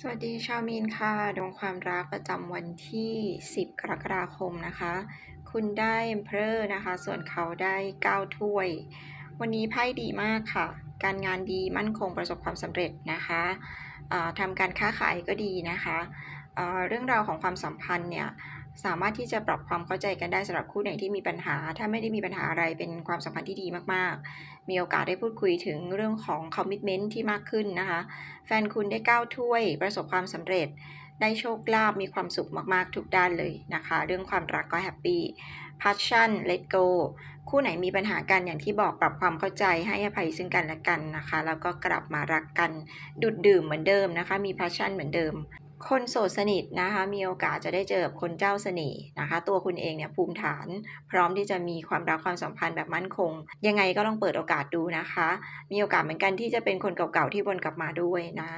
สวัสดีชาวมีนค่ะ ดวงความรักประจำวันที่ 10 กรกฎาคมนะคะ คุณได้ Emperor นะคะ ส่วนเขาได้ 9 ถ้วย วันนี้ไพ่ดีมากค่ะ การงานดีมั่นคงประสบความสำเร็จนะคะอ่าทำการค้าขายก็ดีนะคะอ่าเรื่องราวของความสัมพันธ์เนี่ยสามารถที่จะปรับความเข้าใจกันได้สำหรับคู่ไหนที่มีปัญหา ถ้าไม่ได้มีปัญหาอะไรเป็นความสัมพันธ์ที่ดีมาก มีโอกาสได้พูดคุยถึงเรื่องของคอมมิชเมนต์ที่มากขึ้นนะคะ แฟนคุณได้9ถ้วยประสบความสำเร็จ ได้โชคลาภมีความสุขมากๆทุกด้านเลยนะคะ เรื่องความรักก็แฮปปี้ passion let go คู่ไหนมีปัญหากันอย่างที่บอกปรับความเข้าใจให้อภัยซึ่งกันและกันนะคะ แล้วก็กลับมารักกันดุดดื่มเหมือนเดิมนะคะ มี passion เหมือนเดิม คนโสดสนิทนะคะมีโอกาสจะได้เจอกับคนเจ้าเสน่ห์นะคะ ตัวคุณเองเนี่ยภูมิฐาน พร้อมที่จะมีความรักความสัมพันธ์แบบมั่นคง ยังไงก็ลองเปิดโอกาสดูนะคะ มีโอกาสเหมือนกันที่จะเป็นคนเก่าๆที่วนกลับมาด้วยนะ